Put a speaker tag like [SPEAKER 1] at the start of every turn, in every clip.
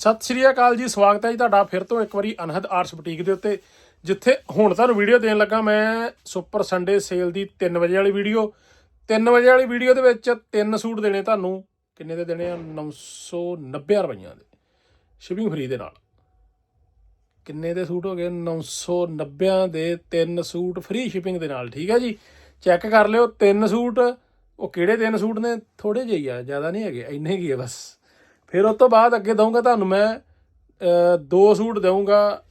[SPEAKER 1] ਸਤਿ ਸ਼੍ਰੀ ਅਕਾਲ ਜੀ, ਸਵਾਗਤ ਹੈ ਜੀ ਤੁਹਾਡਾ ਫਿਰ ਤੋਂ ਇੱਕ ਵਾਰੀ ਅਨਹਦ ਆਰਟਸ ਬੁਟੀਕ ਦੇ ਉੱਤੇ, ਜਿੱਥੇ ਹੁਣ ਤੁਹਾਨੂੰ ਵੀਡੀਓ ਦੇਣ ਲੱਗਾ ਮੈਂ ਸੁਪਰ ਸੰਡੇ ਸੇਲ ਦੀ 3 ਵਜੇ ਵਾਲੀ ਵੀਡੀਓ। 3 ਵਜੇ ਵਾਲੀ ਵੀਡੀਓ ਦੇ ਵਿੱਚ ਤਿੰਨ ਸੂਟ ਦੇਣੇ ਤੁਹਾਨੂੰ, ਕਿੰਨੇ ਦੇ ਦੇਣੇ ਆ? 990 ਰੁਪਈਆਂ ਦੇ ਸ਼ਿਪਿੰਗ ਫ੍ਰੀ ਦੇ ਨਾਲ। ਕਿੰਨੇ ਦੇ ਸੂਟ ਹੋ ਗਏ? 990 ਦੇ ਤਿੰਨ ਸੂਟ ਫ੍ਰੀ ਸ਼ਿਪਿੰਗ ਦੇ ਨਾਲ, ਠੀਕ ਹੈ ਜੀ? ਚੈੱਕ ਕਰ ਲਿਓ, ਤਿੰਨ ਸੂਟ, ਉਹ ਕਿਹੜੇ ਤਿੰਨ ਸੂਟ ਨੇ? ਥੋੜੇ ਜਿਹੇ ਆ, ਜ਼ਿਆਦਾ ਨਹੀਂ ਹੈਗੇ, ਇੰਨੇ ਹੀ ਆ ਬਸ। ਫਿਰ ਉਸ ਤੋਂ ਬਾਅਦ ਅੱਗੇ ਦਊਂਗਾ ਤੁਹਾਨੂੰ ਮੈਂ ਦੋ ਸੂਟ ਦਊਂਗਾ।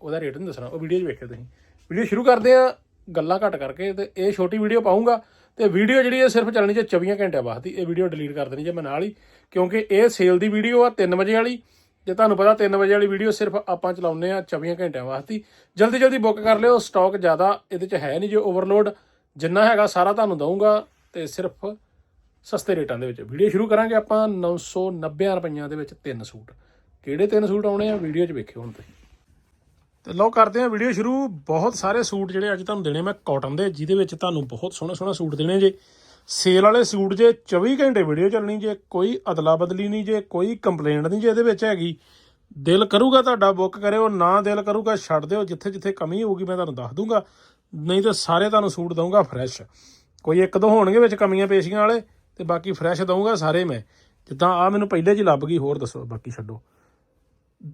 [SPEAKER 1] ਉਹਦਾ ਰੇਟ ਨਹੀਂ ਦੱਸਣਾ, ਉਹ ਵੀਡੀਓ 'ਚ ਵੇਖਿਓ ਤੁਸੀਂ। ਵੀਡੀਓ ਸ਼ੁਰੂ ਕਰਦੇ ਆ ਗੱਲਾਂ ਘੱਟ ਕਰਕੇ ਤੇ ਇਹ ਛੋਟੀ ਵੀਡੀਓ ਪਾਉਂਗਾ ਤੇ ਵੀਡੀਓ ਜਿਹੜੀ ਹੈ, ਸਿਰਫ ਚੱਲਣੀ ਜੇ 24 ਘੰਟਿਆਂ ਵਾਸਤੇ ਇਹ ਵੀਡੀਓ ਡਿਲੀਟ ਕਰ ਦੇਣੀ ਜੇ ਮੈਂ ਨਾਲ ਹੀ। ਕਿਉਂਕਿ ਇਹ ਸੇਲ ਦੀ ਵੀਡੀਓ ਆ 3 ਵਜੇ ਵਾਲੀ। ਜੇ ਤੁਹਾਨੂੰ ਪਤਾ 3 ਵਜੇ ਵਾਲੀ ਵੀਡੀਓ ਸਿਰਫ ਆਪਾਂ ਚਲਾਉਂਦੇ ਆ 24 ਘੰਟਿਆਂ ਵਾਸਤੇ ਜਲਦੀ ਜਲਦੀ ਬੁੱਕ ਕਰ ਲਿਓ ਸਟਾਕ ਜ਼ਿਆਦਾ ਇਹਦੇ 'ਚ ਹੈ ਨਹੀਂ ਜੇ ਓਵਰਲੋਡ ਜਿੰਨਾ ਹੈਗਾ ਸਾਰਾ ਤੁਹਾਨੂੰ ਦਊਂਗਾ ਤੇ ਸਿਰਫ ਸਸਤੇ ਰੇਟਾਂ ਦੇ ਵਿੱਚ। ਵੀਡੀਓ ਸ਼ੁਰੂ ਕਰਾਂਗੇ ਆਪਾਂ 990 ਰੁਪਈਆਂ ਦੇ ਵਿੱਚ ਤਿੰਨ ਸੂਟ। ਕਿਹੜੇ ਤਿੰਨ ਸੂਟ ਆਉਣੇ ਆ ਵੀਡੀਓ 'ਚ ਵੇਖਿਓ ਹੁਣ ਤੁਸੀਂ। ਤੇ ਲਓ, ਕਰਦੇ ਆ ਵੀਡੀਓ ਸ਼ੁਰੂ। ਬਹੁਤ ਸਾਰੇ ਸੂਟ ਜਿਹੜੇ ਅੱਜ ਤੁਹਾਨੂੰ ਦੇਣੇ ਮੈਂ ਕਾਟਨ ਦੇ, ਜਿਹਦੇ ਵਿੱਚ ਤੁਹਾਨੂੰ ਬਹੁਤ ਸੋਹਣਾ ਸੋਹਣਾ ਸੂਟ ਦੇਣੇ ਜੇ। ਸੇਲ ਵਾਲੇ ਸੂਟ ਜੇ 24 ਘੰਟੇ ਵੀਡੀਓ ਚੱਲਣੀ ਜੇ, ਕੋਈ ਅਦਲਾ ਬਦਲੀ ਨਹੀਂ ਜੇ, ਕੋਈ ਕੰਪਲੇਂਟ ਨਹੀਂ ਜੇ ਇਹਦੇ ਵਿੱਚ ਹੈਗੀ। ਦਿਲ ਕਰੂਗਾ ਤੁਹਾਡਾ ਬੁੱਕ ਕਰਿਓ, ਨਾ ਦਿਲ ਕਰੂਗਾ, ਛੱਡ ਦਿਓ ਜਿੱਥੇ ਜਿੱਥੇ ਕਮੀ ਹੋਊਗੀ ਮੈਂ ਤੁਹਾਨੂੰ ਦੱਸ ਦੂੰਗਾ। ਨਹੀਂ ਤਾਂ ਸਾਰੇ ਤੁਹਾਨੂੰ ਸੂਟ ਦਊਂਗਾ ਫਰੈਸ਼ ਕੋਈ ਇੱਕ ਦੋ ਹੋਣਗੇ ਵਿੱਚ ਕਮੀਆਂ ਪੇਸ਼ੀਆਂ ਵਾਲੇ। ਤੇ ਬਾਕੀ ਫਰੈਸ਼ ਦਊਂਗਾ ਸਾਰੇ ਮੈਂ। ਜਿੱਦਾਂ ਆ ਮੈਨੂੰ ਪਹਿਲੇ 'ਚ ਲੱਭ ਗਈ, ਹੋਰ ਦੱਸੋ, ਬਾਕੀ ਛੱਡੋ।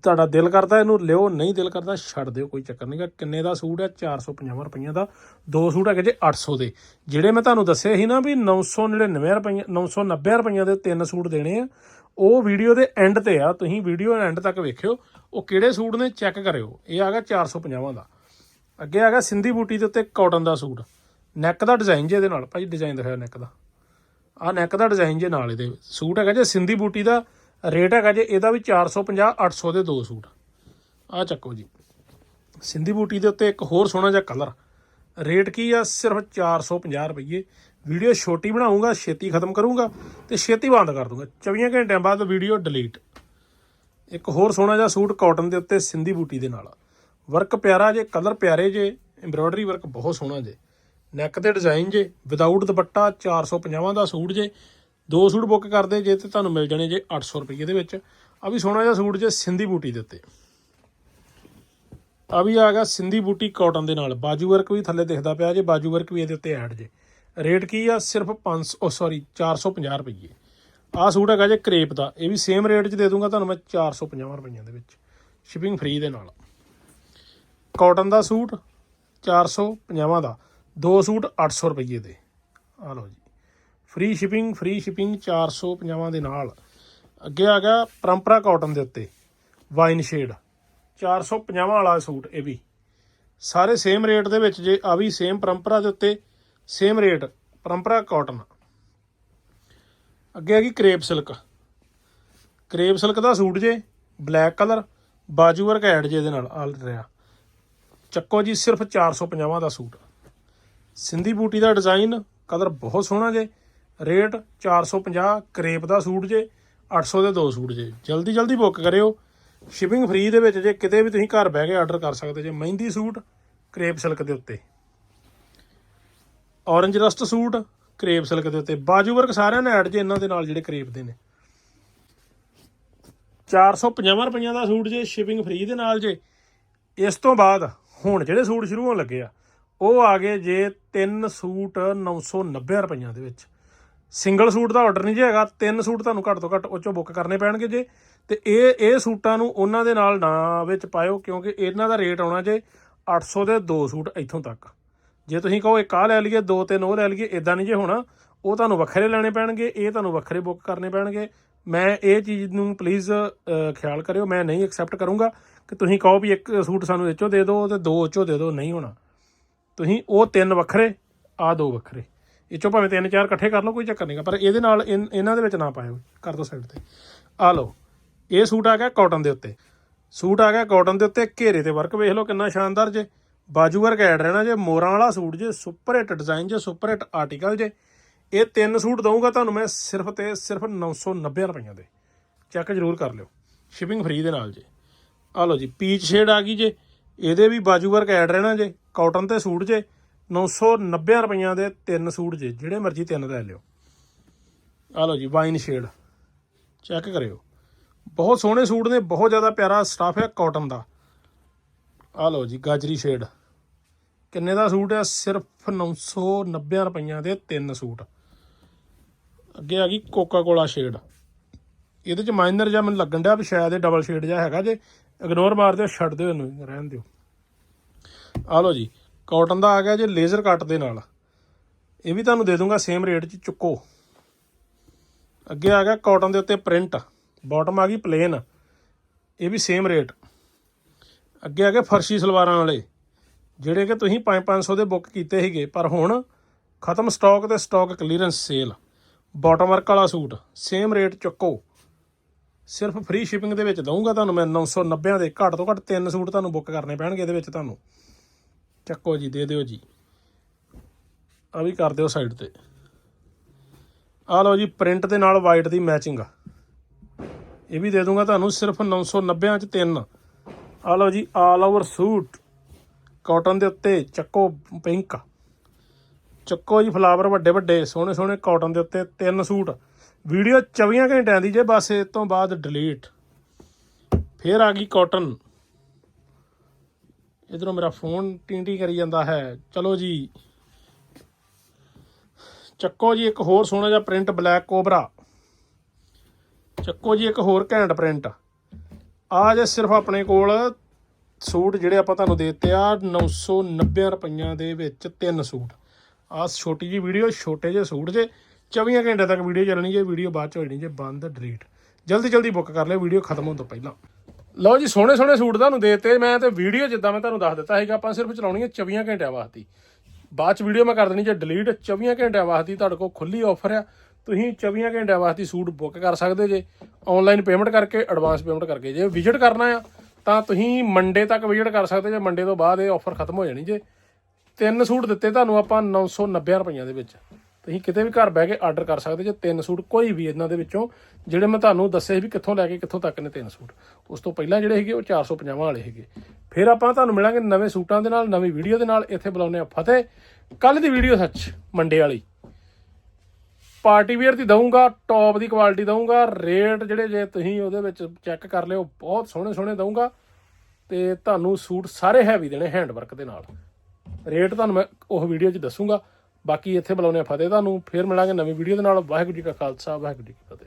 [SPEAKER 1] ਤੁਹਾਡਾ ਦਿਲ ਕਰਦਾ ਇਹਨੂੰ ਲਿਓ, ਨਹੀਂ ਦਿਲ ਕਰਦਾ ਛੱਡ ਦਿਓ, ਕੋਈ ਚੱਕਰ ਨਹੀਂਗਾ ਕਿੰਨੇ ਦਾ ਸੂਟ ਹੈ? 450 ਰੁਪਈਆਂ ਦਾ। ਦੋ ਸੂਟ ਹੈਗੇ ਜੇ 800 ਦੇ। ਜਿਹੜੇ ਮੈਂ ਤੁਹਾਨੂੰ ਦੱਸੇ ਸੀ ਨਾ ਵੀ 999 ਰੁਪਈਆ 990 ਰੁਪਈਆਂ ਦੇ ਤਿੰਨ ਸੂਟ ਦੇਣੇ ਆ, ਉਹ ਵੀਡੀਓ ਦੇ ਐਂਡ ਤੇ ਆ। ਤੁਸੀਂ ਵੀਡੀਓ ਐਂਡ ਤੱਕ ਵੇਖਿਓ, ਉਹ ਕਿਹੜੇ ਸੂਟ ਨੇ ਚੈੱਕ ਕਰਿਓ। ਇਹ ਆ ਗਿਆ 450 ਦਾ। ਅੱਗੇ ਆ ਗਿਆ ਸਿੰਧੀ ਬੂਟੀ ਦੇ ਉੱਤੇ ਕਾਟਨ ਦਾ ਸੂਟ। ਨੈਕ ਦਾ ਡਿਜ਼ਾਈਨ ਜੇ ਇਹਦੇ ਨਾਲ। ਭਾਜੀ ਡਿਜ਼ਾਈਨ ਦਿਖਾਓ ਨੈਕ ਦਾ। ਆ ਨੈਕ ਦਾ ਡਿਜ਼ਾਈਨ ਜੇ ਨਾਲ ਇਹਦੇ ਸੂਟ ਹੈਗਾ ਜੇ ਸਿੰਧੀ ਬੂਟੀ ਦਾ ਰੇਟ ਹੈਗਾ ਜੇ ਇਹਦਾ ਵੀ 450 800 ਦੇ ਦੋ ਸੂਟ। ਆ ਚੱਕੋ ਜੀ। ਸਿੰਧੀ ਬੂਟੀ ਦੇ ਉੱਤੇ ਇੱਕ ਹੋਰ ਸੋਹਣਾ ਜਿਹਾ ਕਲਰ ਰੇਟ ਕੀ ਆ? ਸਿਰਫ 450 ਰੁਪਏ ਵੀਡੀਓ ਛੋਟੀ ਬਣਾਉਂਗਾ, ਛੇਤੀ ਖਤਮ ਕਰੂੰਗਾ ਤੇ ਛੇਤੀ ਬੰਦ ਕਰ ਦੂੰਗਾ। 24 ਘੰਟਿਆਂ ਬਾਅਦ ਵੀਡੀਓ ਡਿਲੀਟ ਇੱਕ ਹੋਰ ਸੋਹਣਾ ਜਿਹਾ ਸੂਟ ਕਾਟਨ ਦੇ ਉੱਤੇ ਸਿੰਧੀ ਬੂਟੀ ਦੇ ਨਾਲ। ਵਰਕ ਪਿਆਰਾ ਜੇ ਕਲਰ ਪਿਆਰੇ ਜੇ ਐਮਬ੍ਰੋਇਡਰੀ ਵਰਕ ਬਹੁਤ ਸੋਹਣਾ ਜੇ। ਨੈਕ ਤੇ ਡਿਜ਼ਾਈਨ ਜੇ ਵਿਦਆਊਟ ਦੁਪੱਟਾ 450 ਦਾ ਸੂਟ ਜੇ, ਦੋ ਸੂਟ ਬੁੱਕ ਕਰਦੇ ਜੇ ਤੇ ਤੁਹਾਨੂੰ ਮਿਲ ਜਾਣੇ ਜੇ 800 ਰੁਪਏ ਦੇ ਵਿੱਚ। ਆ ਵੀ ਸੋਹਣਾ ਜਿਹਾ ਸੂਟ ਜੇ, ਸਿੰਧੀ ਬੂਟੀ ਦੇ ਉੱਤੇ। ਆ ਵੀ ਆ ਗਿਆ ਸਿੰਧੀ ਬੂਟੀ ਕਾਟਨ ਦੇ ਨਾਲ। ਬਾਜੂ ਵਰਕ ਵੀ ਥੱਲੇ ਦਿਖਦਾ ਪਿਆ ਜੇ, ਬਾਜੂ ਵਰਕ ਵੀ ਇਹਦੇ ਉੱਤੇ ਐਡ ਜੇ। ਰੇਟ ਕੀ ਆ? ਸਿਰਫ 500 ਓ ਸੌਰੀ 450 ਰੁਪਏ। ਆ ਸੂਟ ਹੈਗਾ ਜੇ ਕਰੇਪ ਦਾ। ਇਹ ਵੀ ਸੇਮ ਰੇਟ 'ਚ ਦੇ ਦੂੰਗਾ ਤੁਹਾਨੂੰ ਮੈਂ 450 ਰੁਪਈਆਂ ਦੇ ਵਿੱਚ। ਸ਼ਿਪਿੰਗ ਫ੍ਰੀ ਦੇ ਨਾਲ। ਕਾਟਨ ਦਾ ਸੂਟ 450 ਦਾ। ਦੋ ਸੂਟ 800 ਰੁਪਏ ਦੇ। ਆ ਲਓ ਜੀ। ਫ੍ਰੀ ਸ਼ਿਪਿੰਗ ਫ੍ਰੀ ਸ਼ਿਪਿੰਗ 450 ਦੇ ਨਾਲ। ਅੱਗੇ ਆ ਗਿਆ ਪਰੰਪਰਾ ਕਾਟਨ ਦੇ ਉੱਤੇ। ਵਾਈਨ ਸ਼ੇਡ 450 ਵਾਲਾ ਸੂਟ, ਇਹ ਵੀ। ਸਾਰੇ ਸੇਮ ਰੇਟ ਦੇ ਵਿੱਚ ਜੇ ਆ ਵੀ ਸੇਮ ਪਰੰਪਰਾ ਦੇ ਉੱਤੇ ਸੇਮ ਰੇਟ ਪਰੰਪਰਾ ਕਾਟਨ। ਅੱਗੇ ਆ ਗਈ ਕਰੇਪ ਸਿਲਕ ਕਰੇਪ ਸਿਲਕ ਦਾ ਸੂਟ ਜੇ ਬਲੈਕ ਕਲਰ ਬਾਜੂ ਵਰਕ ਐਡ ਜੇ ਇਹਦੇ ਨਾਲ ਆਲ ਰਿਹਾ। ਚੱਕੋ ਜੀ, ਸਿਰਫ 450 ਦਾ ਸੂਟ। ਸਿੰਧੀ ਬੂਟੀ ਦਾ ਡਿਜ਼ਾਈਨ ਕਲਰ ਬਹੁਤ ਸੋਹਣਾ ਜੇ। ਰੇਟ 450 ਕਰੇਪ ਦਾ ਸੂਟ ਜੇ 800 ਦੇ ਦੋ ਸੂਟ ਜੇ। ਜਲਦੀ ਜਲਦੀ ਬੁੱਕ ਕਰਿਓ। ਸ਼ਿਪਿੰਗ ਫ੍ਰੀ ਦੇ ਵਿੱਚ ਜੇ ਕਿਤੇ ਵੀ ਤੁਸੀਂ ਘਰ ਬਹਿ ਕੇ ਆਰਡਰ ਕਰ ਸਕਦੇ ਜੇ, ਮਹਿੰਦੀ ਸੂਟ, ਕਰੇਪ ਸਿਲਕ ਦੇ ਉੱਤੇ। Orange rust suit, crepe silk ਦੇ ਉੱਤੇ। ਬਾਜੂ ਵਰਕ ਸਾਰਿਆਂ ਨੇ ਐਡ ਜੇ, ਇਹਨਾਂ ਦੇ ਨਾਲ ਜਿਹੜੇ ਕਰੇਪ ਦੇ ਨੇ। 450 ਰੁਪਈਆਂ ਦਾ ਸੂਟ ਜੇ, ਸ਼ਿਪਿੰਗ ਫ੍ਰੀ ਦੇ ਨਾਲ ਜੇ। ਇਸ ਤੋਂ ਬਾਅਦ ਹੁਣ ਜਿਹੜੇ ਸੂਟ ਸ਼ੁਰੂ ਹੋਣ ਲੱਗੇ ਆ ਉਹ ਆ ਗਏ ਜੇ ਤਿੰਨ ਸੂਟ 990 ਰੁਪਈਆਂ ਦੇ ਵਿੱਚ। ਸਿੰਗਲ ਸੂਟ ਦਾ ਆਰਡਰ ਨਹੀਂ ਜੇ ਹੈਗਾ, ਤਿੰਨ ਸੂਟ ਤੁਹਾਨੂੰ ਘੱਟ ਤੋਂ ਘੱਟ ਉਹ ਚੋਂ ਬੁੱਕ ਕਰਨੇ ਪੈਣਗੇ ਜੇ। ਤੇ ਇਹ ਇਹ ਸੂਟਾਂ ਨੂੰ ਉਹਨਾਂ ਦੇ ਨਾਲ ਨਾ ਵਿੱਚ ਪਾਇਓ, ਕਿਉਂਕਿ ਇਹਨਾਂ ਦਾ ਰੇਟ ਆਉਣਾ ਜੇ 800 ਦੇ ਦੋ ਸੂਟ ਇੱਥੋਂ ਤੱਕ। ਜੇ ਤੁਸੀਂ ਕਹੋ ਇੱਕ ਆਹ ਲੈ ਲਈਏ, ਦੋ ਤਿੰਨ ਉਹ ਲੈ ਲਈਏ ਇਦਾਂ ਨਹੀਂ ਜੇ ਹੋਣਾ। ਉਹ ਤੁਹਾਨੂੰ ਵੱਖਰੇ ਲੈਣੇ ਪੈਣਗੇ, ਇਹ ਤੁਹਾਨੂੰ ਵੱਖਰੇ ਬੁੱਕ ਕਰਨੇ ਪੈਣਗੇ। ਮੈਂ ਇਹ ਚੀਜ਼ ਨੂੰ ਪਲੀਜ਼ ਖਿਆਲ ਕਰਿਓ, ਮੈਂ ਨਹੀਂ ਐਕਸੈਪਟ ਕਰੂੰਗਾ ਕਿ ਤੁਸੀਂ ਕਹੋ ਵੀ ਇੱਕ ਸੂਟ ਸਾਨੂੰ ਇਹ 'ਚੋਂ ਦੇ ਦਿਓ ਤੇ ਦੋ ਉਹ 'ਚੋਂ ਦੇ ਦਿਓ, ਨਹੀਂ ਹੋਣਾ। ਤੁਸੀਂ ਉਹ ਤਿੰਨ ਵੱਖਰੇ ਆ ਦੋ ਵੱਖਰੇ। ਇਹ 'ਚੋਂ ਭਾਵੇਂ ਤਿੰਨ ਚਾਰ ਇਕੱਠੇ ਕਰ ਲਓ, ਕੋਈ ਚੱਕਰ ਨਹੀਂਗਾ ਪਰ ਇਹਦੇ ਨਾਲ ਇਨ- ਇਹਨਾਂ ਦੇ ਵਿੱਚ ਨਾ ਪਾਇਓ, ਕਰ ਦਿਓ ਸਾਈਡ ਤੇ। ਆ ਲਓ, ਇਹ ਸੂਟ ਆ ਗਿਆ ਕਾਟਨ ਦੇ ਉੱਤੇ। ਸੂਟ ਆ ਗਿਆ ਕਾਟਨ ਦੇ ਉੱਤੇ, ਘੇਰੇ ਤੇ ਵਰਕ ਵੇਖ ਲਓ ਕਿੰਨਾ ਸ਼ਾਨਦਾਰ ਜੇ। ਬਾਜੂ ਵਰਕ ਐਡ ਰਹਿਣਾ ਜੇ, ਮੋਰਾਂ ਵਾਲਾ ਸੂਟ ਜੇ ਸੁਪਰ ਹਿੱਟ ਡਿਜ਼ਾਈਨ ਜੇ ਸੁਪਰ ਹਿੱਟ ਆਰਟੀਕਲ ਜੇ। ਇਹ ਤਿੰਨ ਸੂਟ ਦਊਂਗਾ ਤੁਹਾਨੂੰ ਮੈਂ ਸਿਰਫ ਤੇ ਸਿਰਫ 990 ਰੁਪਈਆਂ ਦੇ। ਚੈੱਕ ਜ਼ਰੂਰ ਕਰ ਲਿਓ ਸ਼ਿਪਿੰਗ ਫ੍ਰੀ ਦੇ ਨਾਲ ਜੇ। ਆ ਲਓ ਜੀ ਪੀਚ ਸ਼ੇਡ ਆ ਗਈ ਜੇ, ਇਹਦੇ ਵੀ ਬਾਜੂ ਵਰਕ ਐਡ ਰਹਿਣਾ ਜੇ। ਕਾਟਨ ਤੇ ਸੂਟ ਜੇ 990 ਰੁਪਈਆਂ ਦੇ ਤਿੰਨ ਸੂਟ ਜੇ, ਜਿਹੜੇ ਮਰਜ਼ੀ ਤਿੰਨ ਲੈ ਲਿਓ। ਆ ਲਓ ਜੀ, ਵਾਈਨ ਸ਼ੇਡ। ਚੈੱਕ ਕਰਿਓ। ਬਹੁਤ ਸੋਹਣੇ ਸੂਟ ਨੇ, ਬਹੁਤ ਜ਼ਿਆਦਾ ਪਿਆਰਾ ਸਟਾਫ ਹੈ ਕਾਟਨ ਦਾ। ਆ ਲਓ ਜੀ, ਗਾਜਰੀ ਸ਼ੇਡ। ਕਿੰਨੇ ਦਾ ਸੂਟ ਹੈ? ਸਿਰਫ 990 ਰੁਪਈਆਂ ਦੇ ਤਿੰਨ ਸੂਟ। ਅੱਗੇ ਆ ਗਈ ਕੋਕਾ ਕੋਲਾ ਸ਼ੇਡ। ਇਹਦੇ ਚ ਮਾਈਨਰ ਜਿਹਾ ਮੈਨੂੰ ਲੱਗਣ ਡਿਆ ਵੀ ਸ਼ਾਇਦ ਇਹ ਡਬਲ ਸ਼ੇਡ ਜਿਹਾ ਹੈਗਾ ਜੇ। ਇਗਨੋਰ ਮਾਰ ਦਿਓ, ਛੱਡ ਦਿਓ ਇਹਨੂੰ, ਰਹਿਣ ਦਿਓ। ਆ ਲਓ ਜੀ ਕਾਟਨ ਦਾ ਆ ਗਿਆ ਜੇ ਲੇਜ਼ਰ ਕੱਟ ਦੇ ਨਾਲ। ਇਹ ਵੀ ਤੁਹਾਨੂੰ ਦੇ ਦੂੰਗਾ ਸੇਮ ਰੇਟ 'ਚ ਚੁੱਕੋ। ਅੱਗੇ ਆ ਗਿਆ ਕਾਟਨ ਦੇ ਉੱਤੇ ਪ੍ਰਿੰਟ ਬਾਟਮ ਆ ਗਈ ਪਲੇਨ ਇਹ ਵੀ ਸੇਮ ਰੇਟ ਅੱਗੇ ਆ ਗਏ ਫਰਸ਼ੀ ਸਲਵਾਰਾਂ ਵਾਲੇ, ਜਿਹੜੇ ਕਿ ਤੁਸੀਂ 5-500 ਦੇ ਬੁੱਕ ਕੀਤੇ ਸੀਗੇ, ਪਰ ਹੁਣ ਖਤਮ ਸਟਾਕ ਤੇ stock clearance sale bottom work ਵਾਲਾ ਸੂਟ ਸੇਮ ਰੇਟ ਚੁੱਕੋ। ਸਿਰਫ ਫ੍ਰੀ ਸ਼ਿਪਿੰਗ ਦੇ ਵਿੱਚ ਦਊਂਗਾ ਤੁਹਾਨੂੰ ਮੈਂ 990 ਦੇ, ਘੱਟ ਤੋਂ ਘੱਟ ਤਿੰਨ ਸੂਟ ਤੁਹਾਨੂੰ ਬੁੱਕ ਕਰਨੇ ਪੈਣਗੇ ਇਹਦੇ ਵਿੱਚ ਤੁਹਾਨੂੰ। ਚੱਕੋ ਜੀ, ਦੇ ਦਿਓ ਜੀ। ਆ ਵੀ ਕਰ ਦਿਓ ਸਾਈਡ ਤੇ। ਆ ਲਓ ਜੀ ਪ੍ਰਿੰਟ ਦੇ ਨਾਲ ਵਾਈਟ ਦੀ ਮੈਚਿੰਗ ਇਹ ਵੀ ਦੇ ਦੂੰਗਾ ਤੁਹਾਨੂੰ ਸਿਰਫ 990 ਚ ਤਿੰਨ। ਆ ਲਓ ਜੀ ਆਲ ਓਵਰ ਸੂਟ ਕਾਟਨ ਦੇ ਉੱਤੇ ਚੱਕੋ ਪਿੰਕ ਚੱਕੋ ਜੀ ਫਲਾਵਰ ਵੱਡੇ ਵੱਡੇ, ਸੋਹਣੇ ਸੋਹਣੇ ਕਾਟਨ ਦੇ ਉੱਤੇ ਤਿੰਨ ਸੂਟ ਵੀਡੀਓ 24 ਘੰਟਿਆਂ ਦੀ ਜੇ, ਬਸ ਇਸ ਤੋਂ ਬਾਅਦ ਡਿਲੀਟ ਫੇਰ ਆ ਗਈ ਕਾਟਨ ਇਧਰੋਂ ਮੇਰਾ ਫੋਨ ਟਿੰਟੀ ਕਰੀ ਜਾਂਦਾ ਹੈ। ਚਲੋ ਜੀ। ਚੱਕੋ ਜੀ ਇੱਕ ਹੋਰ ਸੋਹਣਾ ਜਿਹਾ ਪ੍ਰਿੰਟ, ਬਲੈਕ ਕੋਬਰਾ। ਚੱਕੋ ਜੀ ਇੱਕ ਹੋਰ ਘੈਂਟ ਪ੍ਰਿੰਟ। ਆ ਜੇ ਸਿਰਫ ਆਪਣੇ ਕੋਲ ਸੂਟ ਜਿਹੜੇ ਆਪਾਂ ਤੁਹਾਨੂੰ ਦੇ ਦਿੱਤੇ ਆ 990 ਰੁਪਈਆਂ ਦੇ ਵਿੱਚ ਤਿੰਨ ਸੂਟ। ਆ ਛੋਟੀ ਜੀ ਵੀਡੀਓ, ਛੋਟੇ ਜਿਹੇ ਸੂਟ ਜੇ 24 ਘੰਟੇ ਤੱਕ ਵੀਡੀਓ ਚੱਲਣੀ ਜੇ, ਵੀਡੀਓ ਬਾਅਦ ਚ ਹੋ ਜਾਣੀ ਜੇ, ਬੰਦ, ਡਿਲੀਟ। ਜਲਦੀ ਜਲਦੀ ਬੁੱਕ ਕਰ ਲਿਓ, ਵੀਡੀਓ ਖਤਮ ਹੋਣ ਤੋਂ ਪਹਿਲਾਂ। ਲਓ ਜੀ, ਸੋਹਣੇ ਸੋਹਣੇ ਸੂਟ ਤੁਹਾਨੂੰ ਦੇਤੇ। ਮੈਂ ਤੇ ਵੀਡੀਓ ਜਿੱਦਾਂ ਮੈਂ ਤੁਹਾਨੂੰ ਦੱਸ ਦਿੱਤਾ ਸੀਗਾ, ਆਪਾਂ ਸਿਰਫ ਚਲਾਉਣੀ ਹੈ 24 ਘੰਟਿਆਂ ਵਾਸਤੇ। ਬਾਅਦ ਚ ਵੀਡੀਓ ਮੈਂ ਕਰ ਦੇਣੀ ਜੇ ਡਿਲੀਟ 24 ਘੰਟਿਆਂ ਵਾਸਤੇ ਤੁਹਾਡੇ ਕੋਲ ਖੁੱਲੀ ਆਫਰ ਆ। ਤੁਸੀਂ 24 ਘੰਟਿਆਂ ਵਾਸਤੇ ਸੂਟ ਬੁੱਕ ਕਰ ਸਕਦੇ ਜੇ। ਆਨਲਾਈਨ ਪੇਮੈਂਟ ਕਰਕੇ ਐਡਵਾਂਸ ਪੇਮੈਂਟ ਕਰਕੇ। ਜੇ ਵਿਜ਼ਿਟ ਕਰਨਾ ਆ, ਤਾਂ ਤੁਸੀਂ ਮੰਡੇ ਤੱਕ ਵਿਜ਼ਿਟ ਕਰ ਸਕਦੇ ਜੇ। ਮੰਡੇ ਤੋਂ ਬਾਅਦ ਇਹ ਆਫਰ ਖਤਮ ਹੋ ਜਾਣੀ ਜੇ। ਤਿੰਨ ਸੂਟ ਦਿੱਤੇ ਤੁਹਾਨੂੰ ਆਪਾਂ 990 ਰੁਪਈਆਂ ਦੇ ਵਿੱਚ। ਤੁਸੀਂ ਕਿਤੇ ਵੀ ਘਰ ਬਹਿ ਕੇ ਆਰਡਰ ਕਰ ਸਕਦੇ ਜੇ ਤਿੰਨ ਸੂਟ ਕੋਈ ਵੀ ਇਹਨਾਂ ਦੇ ਵਿੱਚੋਂ, ਜਿਹੜੇ ਮੈਂ ਤੁਹਾਨੂੰ ਦੱਸੇ ਸੀ ਵੀ ਕਿੱਥੋਂ ਲੈ ਕੇ ਕਿੱਥੋਂ ਤੱਕ ਨੇ ਤਿੰਨ ਸੂਟ। ਉਸ ਤੋਂ ਪਹਿਲਾਂ ਜਿਹੜੇ ਹੈਗੇ ਉਹ 450 ਵਾਲੇ ਹੈਗੇ ਫਿਰ ਆਪਾਂ ਤੁਹਾਨੂੰ ਮਿਲਾਂਗੇ ਨਵੇਂ ਸੂਟਾਂ ਦੇ ਨਾਲ, ਨਵੀਂ ਵੀਡੀਓ ਦੇ ਨਾਲ, ਇੱਥੇ ਬੁਲਾਉਂਦੇ ਆ ਫਤਿਹ। ਕੱਲ ਦੀ ਵੀਡੀਓ ਸੱਚ ਮੰਡੇ ਵਾਲੀ। ਪਾਰਟੀ ਵੇਅਰ ਦੀ ਦਊਂਗਾ ਟੌਪ ਦੀ ਕੁਆਲਿਟੀ ਦਊਂਗਾ ਰੇਟ ਜਿਹੜੇ ਜੇ ਤੁਸੀਂ ਉਹਦੇ ਵਿੱਚ ਚੈੱਕ ਕਰ ਲਿਓ, ਬਹੁਤ ਸੋਹਣੇ ਸੋਹਣੇ ਦਊਂਗਾ। ਤੇ ਤੁਹਾਨੂੰ ਸੂਟ ਸਾਰੇ ਹੈਵੀ ਦੇਣੇ ਹੈਂਡਵਰਕ ਦੇ ਨਾਲ। ਰੇਟ ਤੁਹਾਨੂੰ ਮੈਂ ਉਹ ਵੀਡੀਓ 'ਚ ਦੱਸੂਗਾ। ਬਾਕੀ ਇੱਥੇ ਬੁਲਾਉਂਦੇ ਆ ਫਤਿਹ ਤੁਹਾਨੂੰ, ਫਿਰ ਮਿਲਾਂਗੇ ਨਵੀਂ ਵੀਡੀਓ ਦੇ ਨਾਲ। ਵਾਹਿਗੁਰੂ ਜੀ ਕਾ ਖਾਲਸਾ, ਵਾਹਿਗੁਰੂ ਜੀ ਕੀ ਫਤਿਹ।